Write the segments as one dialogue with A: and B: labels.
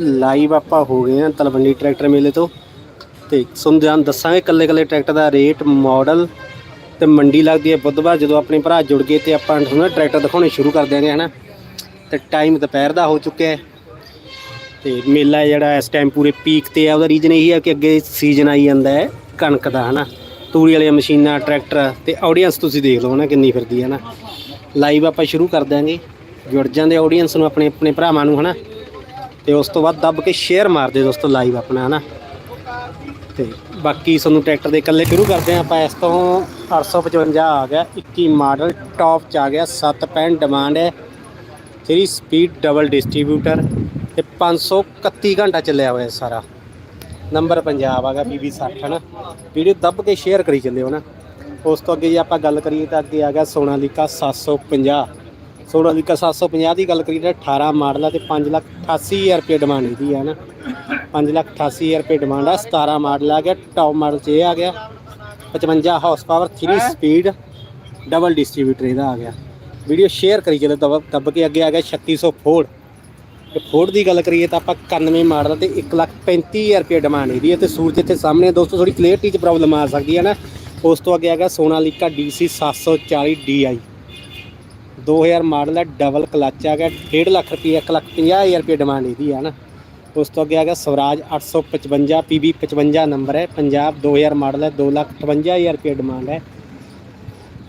A: Live ਆਪਾਂ ਹੋ ਗਏ ਹਾਂ ਤਲਵੰਡੀ ਟਰੈਕਟਰ ਮੇਲੇ ਤੋਂ ਤੇ ਸੁਣਜਾਨ ਦੱਸਾਂਗੇ ਕੱਲੇ ਕੱਲੇ ਟਰੈਕਟਰ ਦਾ ਰੇਟ ਮਾਡਲ ਤੇ ਮੰਡੀ ਲੱਗਦੀ ਹੈ ਬੁੱਧਵਾਰ, ਜਦੋਂ ਆਪਣੇ ਭਰਾ ਜੁੜ ਗਏ ਤੇ ਆਪਾਂ ਤੁਹਾਨੂੰ ਟਰੈਕਟਰ ਦਿਖਾਉਣੇ ਸ਼ੁਰੂ ਕਰ ਦਿਆਂਗੇ, ਹਨਾ? ਤੇ ਟਾਈਮ ਦੁਪਹਿਰ ਦਾ ਹੋ ਚੁੱਕਿਆ ਹੈ ਤੇ ਮੇਲਾ ਜਿਹੜਾ ਇਸ ਟਾਈਮ ਪੂਰੇ ਪੀਕ ਤੇ ਆ ਉਹਦਾ ਰੀਜਨ ਇਹੀ ਆ ਕਿ ਅੱਗੇ ਸੀਜ਼ਨ ਆਈ ਜਾਂਦਾ ਹੈ ਕਣਕ ਦਾ, ਹਨਾ? ਤੂੜੀ ਵਾਲੀਆਂ ਮਸ਼ੀਨਾਂ, ਟਰੈਕਟਰ ਤੇ ਆਡੀਅנס ਤੁਸੀਂ ਦੇਖ ਲਓ, ਹਨਾ, ਕਿੰਨੀ ਫਿਰਦੀ ਹੈ ਨਾ ਲਾਈਵ ਆਪਾਂ ਸ਼ੁਰੂ ਕਰ ਦਿਆਂਗੇ। ਜੁੜ ਜਾਂਦੇ ਆਡੀਅנס ਨੂੰ ਆਪਣੇ ਆਪਣੇ ਭਰਾਵਾਂ ਨੂੰ, ਹਨਾ? ਤੇ ਉਸ ਤੋਂ ਬਾਅਦ ਦੱਬ ਕੇ ਸ਼ੇਅਰ ਮਾਰ ਦਿਓ ਦੋਸਤੋ ਲਾਈਵ ਆਪਣਾ, ਹਨਾ? ਤੇ ਬਾਕੀ ਤੁਹਾਨੂੰ ਟਰੈਕਟਰ ਦੇ ਇਕੱਲੇ ਸ਼ੁਰੂ ਕਰਦੇ ਹਾਂ ਆਪਾਂ। ਇਸ ਤੋਂ 855 ਆ ਗਿਆ 21 ਮਾਡਲ ਟੌਪ ਚ ਆ ਗਿਆ 765 ਡਿਮਾਂਡ ਹੈ। 3 ਸਪੀਡ ਡਬਲ ਡਿਸਟ੍ਰੀਬਿਊਟਰ ਤੇ 531 ਘੰਟਾ ਚੱਲਿਆ ਹੋਇਆ ਸਾਰਾ। ਨੰਬਰ ਪੰਜਾਬ ਆ ਗਿਆ PB 60 ਹਨਾ? ਵੀਡੀਓ ਦੱਬ ਕੇ ਸ਼ੇਅਰ ਕਰੀ ਚੱਲਿਓ ਨਾ ਉਸ ਤੋਂ ਅੱਗੇ ਜੇ ਆਪਾਂ ਗੱਲ ਕਰੀਏ ਤਾਂ ਅੱਗੇ ਆ ਗਿਆ ਸੋਨਾਲੀਕਾ 750 ਸੋਨਾਲੀਕਾ 750 ਦੀ ਗੱਲ ਕਰੀਏ ਤਾਂ 18 ਮਾਡਲ ਆ ਤੇ 588000 ਰੁਪਏ ਡਿਮਾਂਡ ਇਹਦੀ ਆ ਨਾ। 588000 ਰੁਪਏ ਡਿਮਾਂਡ ਆ 17 ਮਾਡਲ ਆ ਗਿਆ ਟੌਪ ਮਾਡਲ 'ਚ ਇਹ ਆ ਗਿਆ। 55 horse power 3 speed double distributor ਇਹਦਾ ਆ ਗਿਆ। ਵੀਡੀਓ ਸ਼ੇਅਰ ਕਰੀ ਚਲੋ ਦਬ ਦੱਬ ਕੇ ਅੱਗੇ ਆ ਗਿਆ 3600 ਫੋਰਡ ਤੇ ਫੋਰਡ ਦੀ ਗੱਲ ਕਰੀਏ ਤਾਂ ਆਪਾਂ 91 ਮਾਡਲ ਤੇ 135000 ਰੁਪਏ ਡਿਮਾਂਡ ਇਹਦੀ ਹੈ ਤੇ ਸੂਰਜ ਇੱਥੇ ਸਾਹਮਣੇ ਦੋਸਤੋ ਥੋੜੀ ਕਲੀਅਰਟੀ 'ਚ ਪ੍ਰੋਬਲਮ ਆ ਸਕਦੀ ਹੈ ਨਾ। ਉਸ ਤੋਂ ਅੱਗੇ ਆ ਗਿਆ ਸੋਨਾਲੀਕਾ DC 740 DI 2000 ਮਾਡਲ ਹੈ ਡਬਲ ਕਲਚ ਆ ਗਿਆ 1.5 ਲੱਖ ਰੁਪਏ 150000 ਰੁਪਏ ਡਿਮਾਂਡ ਇਹਦੀ ਹੈ ਨਾ। ਉਸ ਤੋਂ ਅੱਗੇ ਆ ਗਿਆ ਸਵਰਾਜ 855 PB 55 ਨੰਬਰ ਹੈ। ਪੰਜਾਬ 2000 ਮਾਡਲ ਹੈ 258000 ਰੁਪਏ ਡਿਮਾਂਡ ਹੈ।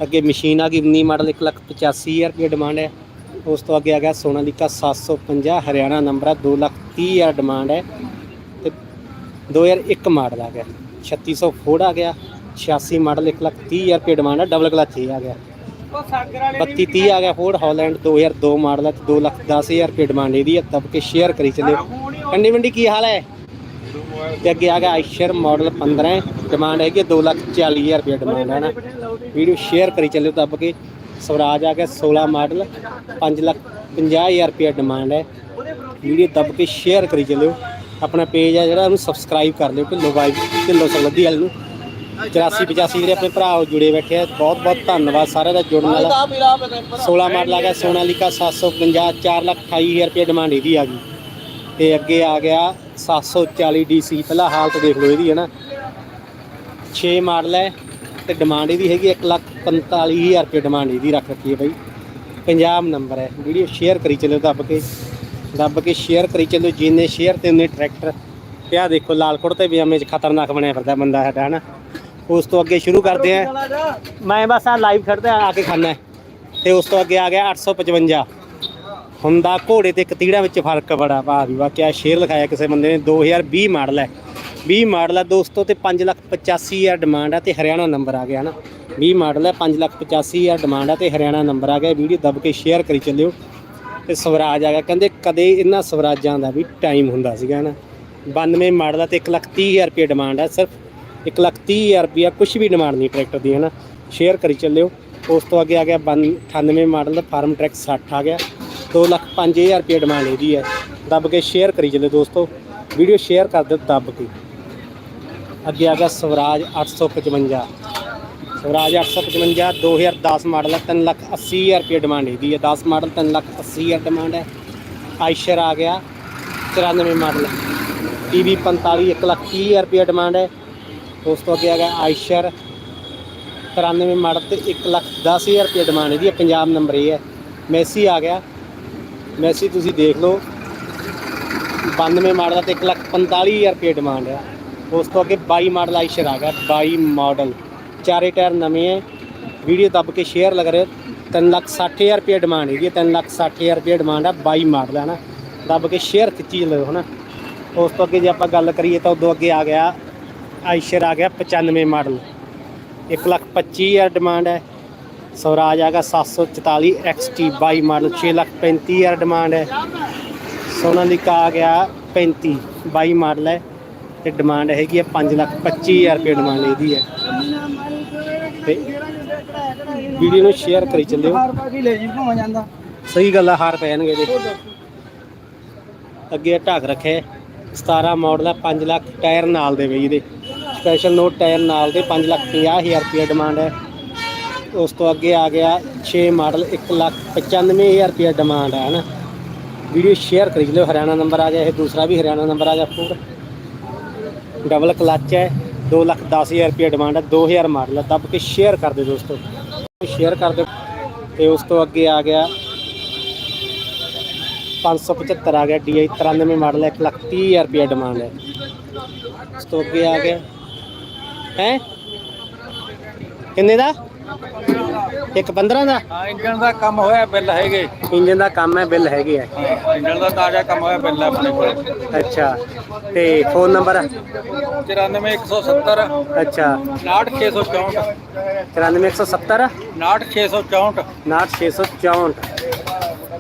A: ਅੱਗੇ ਮਸ਼ੀਨ ਆ ਗਈ 19 ਮਾਡਲ 185000 ਰੁਪਏ ਡਿਮਾਂਡ ਹੈ। ਉਸ ਤੋਂ ਅੱਗੇ ਆ ਗਿਆ ਸੋਨਾਲੀਕਾ 750 ਹਰਿਆਣਾ ਨੰਬਰ ਹੈ 230000 ਡਿਮਾਂਡ ਹੈ। ਤੇ 2001 ਮਾਡਲ ਆ ਗਿਆ 3600 ਫੋਰਡ ਆ ਗਿਆ 86 ਮਾਡਲ 130000 ਰੁਪਏ ਡਿਮਾਂਡ ਹੈ ਡਬਲ ਕਲਚ ਇਹ ਆ ਗਿਆ। 32 30 ਆ ਗਿਆ ਫੋਰਡ ਹਾਲੈਂਡ 2002 ਮਾਡਲ ਹੈ 2 ਲੱਖ 10000 ਰੁਪਏ ਡਿਮਾਂਡ ਇਹਦੀ ਹੈ ਦਬ ਕੇ ਸ਼ੇਅਰ ਕਰੀ ਚੱਲਿਓ ਕੰਡੀ ਮੰਡੀ ਕੀ ਹਾਲ ਹੈ? ਤੇ ਅੱਗੇ ਆ ਗਿਆ ਆਇਸ਼ਰ ਮਾਡਲ 15 ਡਿਮਾਂਡ ਹੈਗੀ 2 ਲੱਖ 40000 ਰੁਪਏ ਡਿਮਾਂਡ ਹੈ ਨਾ ਵੀਡੀਓ ਸ਼ੇਅਰ ਕਰੀ ਚੱਲਿਓ ਦਬ ਕੇ। ਸਵਰਾਜ ਆ ਗਿਆ 16 ਮਾਡਲ 5 ਲੱਖ 50000 ਰੁਪਏ ਡਿਮਾਂਡ ਹੈ। ਵੀਡੀਓ ਦੱਬ ਕੇ ਸ਼ੇਅਰ ਕਰੀ ਚੱਲਿਓ ਆਪਣਾ ਪੇਜ ਆ ਜਿਹੜਾ, ਉਹਨੂੰ ਸਬਸਕ੍ਰਾਈਬ ਕਰ ਲਿਓ, ਢਿੱਲੋਂ ਬਾਈ ਢਿੱਲੋਂ ਸਲੱਦੀ ਵਾਲੇ ਨੂੰ। 84 85 ਜਿਹੜੇ ਆਪਣੇ ਭਰਾ ਉਹ ਜੁੜੇ ਬੈਠੇ ਆ। ਬਹੁਤ ਬਹੁਤ ਧੰਨਵਾਦ ਸਾਰਿਆਂ ਦਾ ਜੁੜਨ ਵਾਲਾ। 16 ਮਾਡਲ ਆ ਗਿਆ ਸੋਨਾਲੀਕਾ 750 4 ਲੱਖ 28000 ਰੁਪਏ ਡਿਮਾਂਡ ਇਹਦੀ ਆ ਗਈ। ਤੇ ਅੱਗੇ ਆ ਗਿਆ 740 ਡੀਸੀ, ਪਹਿਲਾਂ ਹਾਲਤ ਦੇਖ ਲਓ ਇਹਦੀ ਹੈ ਨਾ 6 ਮਾਡਲ ਹੈ ਤੇ ਡਿਮਾਂਡ ਇਹਦੀ ਹੈਗੀ 1 ਲੱਖ 45000 ਰੁਪਏ ਡਿਮਾਂਡ ਇਹਦੀ ਰੱਖ ਰੱਖੀ ਹੈ ਬਾਈ। ਪੰਜਾਬ ਨੰਬਰ ਹੈ। ਵੀਡੀਓ ਸ਼ੇਅਰ ਕਰੀ ਚੱਲਿਓ ਦੱਬ ਕੇ। ਦੱਬ ਕੇ ਸ਼ੇਅਰ ਕਰੀ ਚੱਲਿਓ ਜਿੰਨੇ ਸ਼ੇਅਰ ਤੇ ਉਹਨੇ ਟਰੈਕਟਰ ਤੇ ਦੇਖੋ ਲਾਲਕੋਟ ਤੇ ਪਜਾਮੇ 'ਚ ਖਤਰਨਾਕ ਬਣਿਆ ਫਿਰਦਾ ਬੰਦਾ ਸਾਡਾ, ਹਨਾ। ਉਸ ਤੋਂ ਅੱਗੇ ਸ਼ੁਰੂ ਕਰਦੇ ਆ। ਮੈਂ ਬਸ ਆ ਲਾਈਵ ਖੜਦਾ ਆ ਕੇ ਖਾਣਾ ਤੇ ਉਸ ਤੋਂ ਅੱਗੇ ਆ ਗਿਆ 855 ਹੁੰਦਾ ਘੋੜੇ ਤੇ ਇੱਕ ਤੀੜਾ ਵਿੱਚ ਫ਼ਰਕ ਬੜਾ ਭਾ ਵੀ ਵਾਕਿਆ ਸ਼ੇਰ ਲਿਖਾਇਆ ਕਿਸੇ ਬੰਦੇ ਨੇ 2020 ਮਾਡਲ ਹੈ। 20 ਮਾਡਲ ਹੈ ਦੋਸਤੋ ਤੇ 5 ਲੱਖ 85000 ਡਿਮਾਂਡ ਹੈ ਤੇ ਹਰਿਆਣਾ ਨੰਬਰ ਆ ਗਿਆ ਹਨਾ 20 ਮਾਡਲ ਹੈ 5 ਲੱਖ 85000 ਡਿਮਾਂਡ ਹੈ ਤੇ ਹਰਿਆਣਾ ਨੰਬਰ ਆ ਗਿਆ। ਵੀਡੀਓ ਦੱਬ ਕੇ ਸ਼ੇਅਰ ਕਰੀ ਚੱਲਿਓ। ਤੇ ਸਵਰਾਜ ਆ ਗਿਆ। ਕਹਿੰਦੇ ਕਦੇ ਇਹਨਾਂ ਸਵਰਾਜਾਂ ਦਾ ਵੀ ਟਾਈਮ ਹੁੰਦਾ ਸੀਗਾ ਹਨਾ 92 ਮਾਡਲ ਹੈ ਤੇ 1 ਲੱਖ 30000 ਰੁਪਏ ਡਿਮਾਂਡ ਹੈ ਸਿਰਫ। 1 ਲੱਖ 30000 ਰੁਪਏ ਕੁਝ ਵੀ ਡਿਮਾਂਡ ਨਹੀਂ ਟਰੈਕਟਰ ਦੀ, ਹਨਾ? ਸ਼ੇਅਰ ਕਰੀ ਚੱਲਿਓ। ਉਸ ਤੋਂ ਅੱਗੇ ਆ ਗਿਆ 98 ਮਾਡਲ ਦਾ ਫਾਰਮ ਟਰੈਕ 60 ਆ ਗਿਆ। 2 ਲੱਖ 5000 ਰੁਪਏ ਡਿਮਾਂਡ ਇਹਦੀ ਹੈ। ਦੱਬ ਕੇ ਸ਼ੇਅਰ ਕਰੀ ਚੱਲਿਓ ਦੋਸਤੋ। ਵੀਡੀਓ ਸ਼ੇਅਰ ਕਰ ਦਿਓ ਦੱਬ ਕੇ। ਅੱਗੇ ਆ ਗਿਆ ਸਵਰਾਜ 855 ਸਵਰਾਜ 855 2010 ਮਾਡਲ ਹੈ 3 ਲੱਖ 80000 ਰੁਪਏ ਡਿਮਾਂਡ ਇਹਦੀ ਹੈ। 10 ਮਾਡਲ 3 ਲੱਖ 80000 ਡਿਮਾਂਡ ਹੈ। ਆਇਸ਼ਰ ਆ ਗਿਆ। 94 ਮਾਡਲ ਟੀਵੀ 45 1 ਲੱਖ 30000 ਰੁਪਏ ਡਿਮਾਂਡ ਹੈ। ਉਸ ਤੋਂ ਅੱਗੇ ਆ ਗਿਆ ਆਇਸ਼ਰ। 93 ਮਾਡਲ ਤੇ 1 ਲੱਖ 10000 ਰੁਪਏ ਡਿਮਾਂਡ ਇਹਦੀ ਹੈ ਪੰਜਾਬ ਨੰਬਰ ਇਹ ਹੈ। ਮੈਸੀ ਆ ਗਿਆ। ਮੈਸੀ, ਤੁਸੀਂ ਦੇਖ ਲਓ। 92 ਮਾਡਲ ਦਾ ਤੇ 1 ਲੱਖ 45000 ਰੁਪਏ ਡਿਮਾਂਡ ਹੈ। ਉਸ ਤੋਂ ਅੱਗੇ 22 ਮਾਡਲ ਆਇਸ਼ਰ ਆ ਗਿਆ 22 ਮਾਡਲ। ਚਾਰੇ ਟਾਇਰ ਨਵੇਂ ਹੈ। ਵੀਡੀਓ ਦੱਬ ਕੇ ਸ਼ੇਅਰ ਲੱਗ ਰਿਹਾ। 3 ਲੱਖ 60000 ਰੁਪਏ ਡਿਮਾਂਡ ਹੈਗੀ ਹੈ। 3 ਲੱਖ 60000 ਰੁਪਏ ਡਿਮਾਂਡ ਆ 22 ਮਾਡਲ ਹੈ ਨਾ। ਦੱਬ ਕੇ ਸ਼ੇਅਰ ਖਿੱਚੀ ਲਓ ਹਨਾ ਉਸ ਤੋਂ ਅੱਗੇ ਜੇ ਆਪਾਂ ਗੱਲ ਕਰੀਏ ਤਾਂ ਉਦੋਂ ਅੱਗੇ ਆ ਗਿਆ ਆਇਸ਼ਰ ਆ ਗਿਆ 95 ਮਾਡਲ। 1 ਲੱਖ 25000 ਡਿਮਾਂਡ ਹੈ। ਸਵਰਾਜ ਆ ਗਿਆ 744 XT 22 ਮਾਡਲ 6 ਲੱਖ 35000 ਡਿਮਾਂਡ ਹੈ। ਸੋਨਾਲੀਕਾ ਆ ਗਿਆ 35 22 ਮਾਡਲ ਹੈ ਤੇ ਡਿਮਾਂਡ ਹੈਗੀ ਹੈ 5 ਲੱਖ 25000 ਰੁਪਏ ਡਿਮਾਂਡ ਇਹਦੀ ਹੈ। ਤੇ ਵੀਡੀਓ ਨੂੰ ਸ਼ੇਅਰ ਕਰੀ ਚੱਲਿਓ।
B: ਜੀ
A: ਸਹੀ ਗੱਲ ਆ ਹਾਰ ਪੈਣਗੇ ਇਹਦੇ। ਅੱਗੇ ਢੱਕ ਰੱਖੇ 17 ਮਾਡਲ ਹੈ 5 ਲੱਖ ਟਾਇਰ ਨਾਲ ਦੇ ਬਈ ਇਹਦੇ। ਸਪੈਸ਼ਲ ਨੋਟ ਟਾਇਰ ਨਾਲ ਦੇ 5 ਲੱਖ 50000 ਰੁਪਏ ਡਿਮਾਂਡ ਹੈ। ਉਸ ਤੋਂ ਅੱਗੇ ਆ ਗਿਆ 6 ਮਾਡਲ 1 ਲੱਖ 95000 ਰੁਪਏ ਡਿਮਾਂਡ ਹੈ, ਹਨਾ। ਵੀਡੀਓ ਸ਼ੇਅਰ ਕਰੀ ਲਿਓ, ਹਰਿਆਣਾ ਨੰਬਰ ਆ ਗਿਆ, ਇਹ ਦੂਸਰਾ ਵੀ ਹਰਿਆਣਾ ਨੰਬਰ ਆ ਗਿਆ ਫੂਡ ਡਬਲ ਕਲੱਚ ਹੈ 2 ਲੱਖ 10000 ਰੁਪਏ ਡਿਮਾਂਡ ਹੈ 2000 ਮਾਡਲ ਹੈ। ਦੱਬ ਕੇ ਸ਼ੇਅਰ ਕਰ ਦਿਓ ਦੋਸਤੋ। ਸ਼ੇਅਰ ਕਰ ਦਿਓ। ਤੇ ਉਸ ਤੋਂ ਅੱਗੇ ਆ ਗਿਆ 575 ਆ ਗਿਆ DI 93 ਮਾਡਲ ਹੈ 1 ਲੱਖ 30000 ਰੁਪਏ ਡਿਮਾਂਡ ਹੈ। ਉਸ ਤੋਂ ਅੱਗੇ ਆ ਗਿਆ। ਹੈ? ਕਿੰਨੇ ਦਾ? ਇੱਕ 15 ਦਾ?
B: ਹਾਂ ਇੰਜਨ ਦਾ ਕੰਮ ਹੋਇਆ ਬਿੱਲ ਹੈਗੇ।
A: ਇੰਜਨ ਦਾ ਕੰਮ ਹੈ ਬਿੱਲ ਹੈਗੇ ਆ।
B: ਹਾਂ ਇੰਜਨ ਦਾ ਤਾਜ਼ਾ ਕੰਮ ਹੋਇਆ ਬਿੱਲ ਆਪਣੇ ਕੋਲ।
A: ਅੱਛਾ ਤੇ ਫੋਨ ਨੰਬਰ
B: 94170
A: ਅੱਛਾ।
B: 69664
A: 94170
B: 69664
A: 69664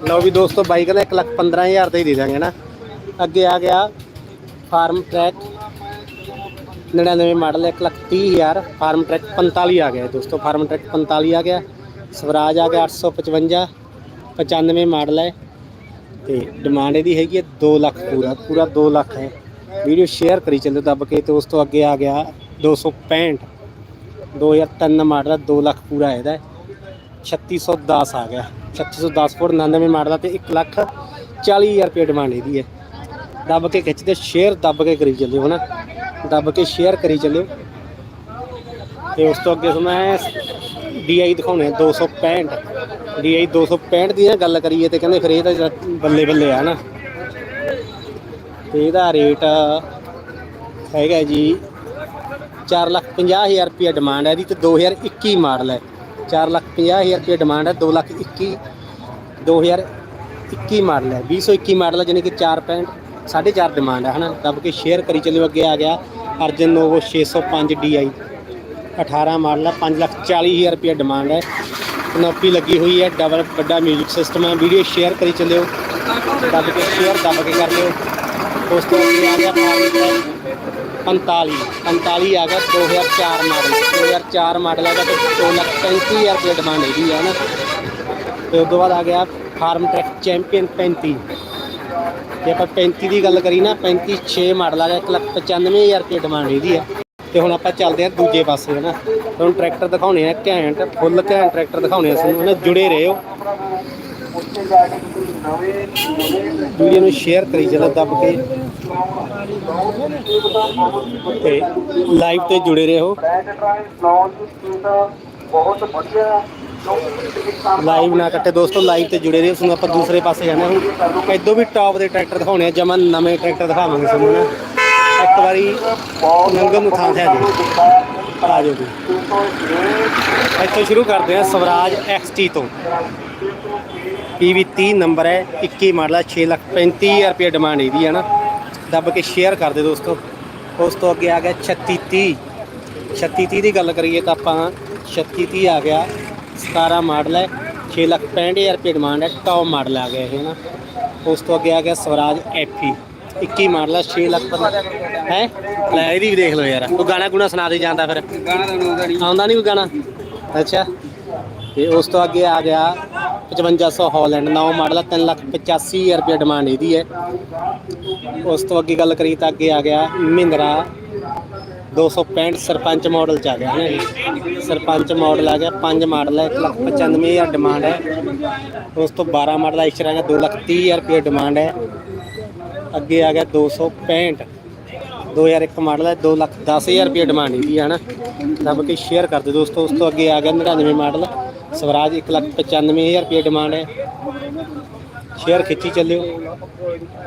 A: ਲਓ ਵੀ ਦੋਸਤੋ ਬਾਈਕ ਦਾ 1 ਲੱਖ 15000 ਤੇ ਹੀ ਦੇ ਦਾਂਗੇ ਨਾ। ਅੱਗੇ ਆ ਗਿਆ Farmtrac 99 model 1 lakh 30000 Farmtrac 45 ਆ ਗਿਆ ਦੋਸਤੋ, ਫਾਰਮ ਟਰੈਕ 45 ਆ ਗਿਆ। ਸਵਰਾਜ ਆ ਗਿਆ 855 95 ਮਾਡਲ ਹੈ। ਤੇ ਡਿਮਾਂਡ ਇਹਦੀ ਹੈਗੀ ਹੈ 2 ਲੱਖ ਪੂਰਾ ਪੂਰਾ 2 ਲੱਖ ਹੈ। ਵੀਡੀਓ ਸ਼ੇਅਰ ਕਰੀ ਚੱਲੋ ਦੱਬ ਕੇ ਤੇ ਉਸ ਤੋਂ ਅੱਗੇ ਆ ਗਿਆ 265 2003 ਮਾਡਲ 2 ਲੱਖ ਪੂਰਾ ਇਹਦਾ ਹੈ। 3610 ਆ ਗਿਆ। 3610 ਫੁੱਟ 99 ਮਾਡਲ ਦਾ ਤੇ 1 ਲੱਖ 40000 ਰੁਪਏ ਡਿਮਾਂਡ ਇਹਦੀ ਹੈ। ਦੱਬ ਕੇ ਖਿੱਚਦੇ ਸ਼ੇਅਰ ਦੱਬ ਕੇ ਕਰੀ ਚੱਲਿਓ ਹਨਾ। ਦੱਬ ਕੇ ਸ਼ੇਅਰ ਕਰੀ ਚੱਲਿਓ। ਤੇ ਉਸ ਤੋਂ ਅੱਗੇ ਮੈਂ DI ਦਿਖਾਉਣੇ ਆ 265 DI 265 ਦੀ ਨਾ ਗੱਲ ਕਰੀਏ ਤੇ ਕਹਿੰਦੇ ਫਿਰ ਇਹ ਤਾਂ ਜਰਾ ਬੱਲੇ ਬੱਲੇ ਆ ਨਾ। ਤੇ ਇਹਦਾ ਰੇਟ ਹੈਗਾ ਜੀ 4 ਲੱਖ 50 ਹਜ਼ਾਰ ਰੁਪਏ ਡਿਮਾਂਡ ਹੈ ਇਹਦੀ ਤੇ 2021 ਮਾਡਲ ਹੈ। 4 ਲੱਖ 50 ਹਜ਼ਾਰ ਰੁਪਏ ਡਿਮਾਂਡ ਹੈ 2 ਲੱਖ 21 2021 ਮਾਡਲ ਹੈ। 2021 ਮਾਡਲ ਹੈ ਜਾਨੀ ਕਿ 4 ਪੈਂਟ 4.5 ਡਿਮਾਂਡ ਹੈ, ਹਨਾ? ਦੱਬ ਕੇ ਸ਼ੇਅਰ ਕਰੀ ਚੱਲਿਓ, ਅੱਗੇ ਆ ਗਿਆ ਅਰਜਨ ਨੋਵੋ 605 DI 18 ਮਾਡਲ ਹੈ 5 ਲੱਖ 40 ਹਜ਼ਾਰ ਰੁਪਏ ਡਿਮਾਂਡ ਹੈ। ਕਨੋਪੀ ਲੱਗੀ ਹੋਈ ਹੈ ਡਬਲ ਵੱਡਾ 뮤직 ਸਿਸਟਮ ਹੈ। ਵੀਡੀਓ ਸ਼ੇਅਰ ਕਰੀ ਚੱਲਿਓ, ਦੱਬ ਕੇ ਸ਼ੇਅਰ ਦੱਬ ਕੇ ਕਰ ਲਿਓ। ਉਸ ਤੋਂ ਅੱਗੇ ਆ ਗਿਆ 45 45 ਆ ਗਿਆ 2004 ਮਾਡਲ। 2004 ਮਾਡਲ ਹੈਗਾ ਤੇ 2 ਲੱਖ 35 ਹਜ਼ਾਰ ਰੁਪਏ ਡਿਮਾਂਡ ਇਹਦੀ ਹੈ ਨਾ। ਤੇ ਉਸ ਤੋਂ ਬਾਅਦ ਆ ਗਿਆ ਫਾਰਮ ਟਰੈਕ ਚੈਂਪੀਅਨ 35 ਜੇ ਆਪਾਂ 35 ਦੀ ਗੱਲ ਕਰੀ ਨਾ 35 6 ਮਾਡਲ ਆ ਗਿਆ 1 ਲੱਖ 95 ਹਜ਼ਾਰ ਰੁਪਏ ਡਿਮਾਂਡ ਇਹਦੀ ਆ। ਤੇ ਹੁਣ ਆਪਾਂ ਚੱਲਦੇ ਆ ਦੂਜੇ ਪਾਸੇ, ਹਨਾ। ਹੁਣ ਟਰੈਕਟਰ ਦਿਖਾਉਣੇ ਆ ਘੈਂਟ ਫੁੱਲ ਘੈਂਟ ਟਰੈਕਟਰ ਦਿਖਾਉਣੇ ਆ ਤੁਹਾਨੂੰ, ਹਨਾ। ਜੁੜੇ ਰਹੋ। ਵੀਡੀਓ ਨੂੰ ਸ਼ੇਅਰ ਕਰੀ ਚੱਲੋ ਦੱਬ ਕੇ। ਤੇ ਲਾਈਵ ਤੇ ਜੁੜੇ ਰਹੋ।
C: ਬਹੁਤ ਵਧੀਆ
A: ਲਾਈਵ ਨਾ ਕੱਟੇ ਦੋਸਤੋ ਲਾਈਵ ਤੇ ਜੁੜੇ ਰਹੋ। ਸਾਨੂੰ ਆਪਾਂ ਦੂਸਰੇ ਪਾਸੇ ਜਾਣਾ ਹੁਣ। ਇਦੋਂ ਵੀ ਟੌਪ ਦੇ ਟਰੈਕਟਰ ਦਿਖਾਉਣੇ ਆ ਜਮਨ ਨਵੇਂ ਟਰੈਕਟਰ ਦਿਖਾਵਾਂਗੇ ਤੁਹਾਨੂੰ ਨਾ। ਇੱਕ ਵਾਰੀ ਨੰਗਲ ਨੂੰ ਥਾਂ ਤੇ। ਆ ਜਾਓ ਆ ਜਾਓ ਜੀ। ਇੱਥੋਂ ਸ਼ੁਰੂ ਕਰਦੇ ਆ ਸਵਰਾਜ ਐਕਸਟੀ ਤੋਂ। PV 30 ਨੰਬਰ ਹੈ 21 ਮਾਡਲ ਹੈ 6 ਲੱਖ 35000 ਰੁਪਏ ਡਿਮਾਂਡ ਇਹਦੀ ਹੈ ਨਾ। ਦੱਬ ਕੇ ਸ਼ੇਅਰ ਕਰ ਦਿਓ ਦੋਸਤੋ। ਉਸ ਤੋਂ ਅੱਗੇ ਆ ਗਿਆ 3630 3630 ਦੀ ਗੱਲ ਕਰੀਏ ਤਾਂ ਆਪਾਂ 3630 ਆ ਗਿਆ। 17 ਮਾਡਲ ਹੈ 6 ਲੱਖ 65000 ਰੁਪਏ ਡਿਮਾਂਡ ਹੈ ਟੌਪ ਮਾਡਲ ਆ ਗਿਆ ਇਹ ਨਾ। ਉਸ ਤੋਂ ਅੱਗੇ ਆ ਗਿਆ ਸਵਰਾਜ ਐਫੀ 21 ਮਾਡਲ ਹੈ 6 ਲੱਖ ਹੈ? ਲੈ ਇਹਦੀ ਵੀ ਦੇਖ ਲਓ ਯਾਰ। ਕੋਈ ਗਾਣਾ ਗੁਣਾ ਸੁਣਾ ਦੇ ਜਾਂਦਾ ਫਿਰ।
B: ਗਾਣਾ ਤਾਂ ਉਹਦਾ ਨਹੀਂ।
A: ਆਉਂਦਾ ਨਹੀਂ ਕੋਈ ਗਾਣਾ? ਅੱਛਾ। ਤੇ ਉਸ ਤੋਂ ਅੱਗੇ ਆ ਗਿਆ 5500 ਹਾਲੈਂਡ 9 ਮਾਡਲ ਹੈ 3 ਲੱਖ 85000 ਰੁਪਏ ਡਿਮਾਂਡ ਇਹਦੀ ਹੈ। ਉਸ ਤੋਂ ਅੱਗੇ ਗੱਲ ਕਰੀ ਤਾਂ ਅੱਗੇ ਆ ਗਿਆ ਮਹਿੰਦਰਾ 265 ਸਰਪੰਚ ਮਾਡਲ ਚ ਆ ਗਿਆ ਨਾ ਸਰਪੰਚ ਮਾਡਲ ਆ ਗਿਆ, ਪੰਜ ਮਾਡਲ ਹੈ 1 ਲੱਖ 95000 ਡਿਮਾਂਡ ਹੈ। ਉਸ ਤੋਂ 12 ਮਾਡਲ ਐਕਸਟਰਾ ਆ ਗਿਆ 2 ਲੱਖ 30000 ਰੁਪਏ ਡਿਮਾਂਡ ਹੈ। ਅੱਗੇ ਆ ਗਿਆ 265 2001 ਮਾਡਲ ਹੈ 2 ਲੱਖ 10000 ਰੁਪਏ ਡਿਮਾਂਡ ਇਹਦੀ ਹੈ ਨਾ ਦੱਬ ਕੇ ਸ਼ੇਅਰ ਕਰ ਦਿਓ ਦੋਸਤੋ ਉਸ ਤੋਂ ਅੱਗੇ ਆ ਗਿਆ 99 ਮਾਡਲ। ਸਵਰਾਜ 1 ਲੱਖ 95000 ਰੁਪਏ ਡਿਮਾਂਡ ਹੈ। ਸ਼ੇਅਰ ਖਿੱਚੀ ਚੱਲਿਓ।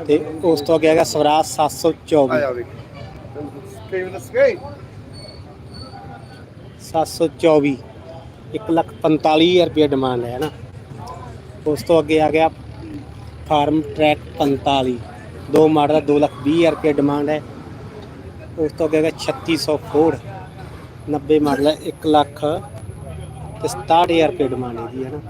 A: ਤੇ ਉਸ ਤੋਂ ਅੱਗੇ ਆ ਗਿਆ ਸਵਰਾਜ 724 724 1 ਲੱਖ 45000 ਰੁਪਏ ਡਿਮਾਂਡ ਹੈ ਨਾ ਉਸ ਤੋਂ ਅੱਗੇ ਆ ਗਿਆ ਫਾਰਮ ਟਰੈਕ 45 ਦੋ ਮਾਡਲ ਦਾ 2 ਲੱਖ 20000 ਰੁਪਏ ਡਿਮਾਂਡ ਹੈ। ਉਸ ਤੋਂ ਅੱਗੇ ਹੈਗਾ 3600 ਫੋਰ 90 ਮਾਡਲ ਹੈ 1 ਲੱਖ ਤੇ 67000 ਰੁਪਏ ਡਿਮਾਂਡ ਹੈ ਜੀ ਹੈ ਨਾ